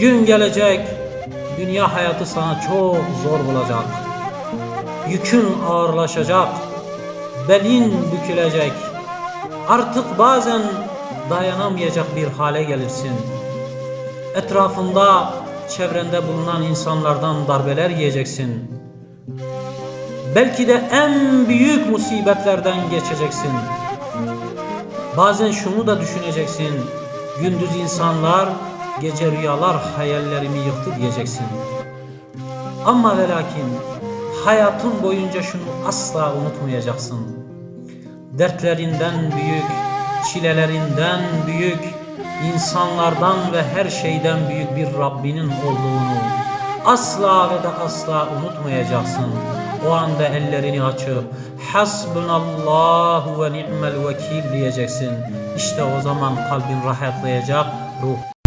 Gün gelecek, dünya hayatı sana çok zor olacak. Yükün ağırlaşacak, belin bükülecek. Artık bazen dayanamayacak bir hale gelirsin. Etrafında, çevrende bulunan insanlardan darbeler yiyeceksin. Belki de en büyük musibetlerden geçeceksin. Bazen şunu da düşüneceksin. Gündüz insanlar, gece rüyalar hayallerimi yıktı diyeceksin. Ama ve lakin hayatın boyunca şunu asla unutmayacaksın. Dertlerinden büyük, çilelerinden büyük, insanlardan ve her şeyden büyük bir Rabbinin olduğunu asla ve de asla unutmayacaksın. O anda ellerini açıp Hasbunallahu ve ni'mel vekil diyeceksin. İşte o zaman kalbin rahatlayacak, ruh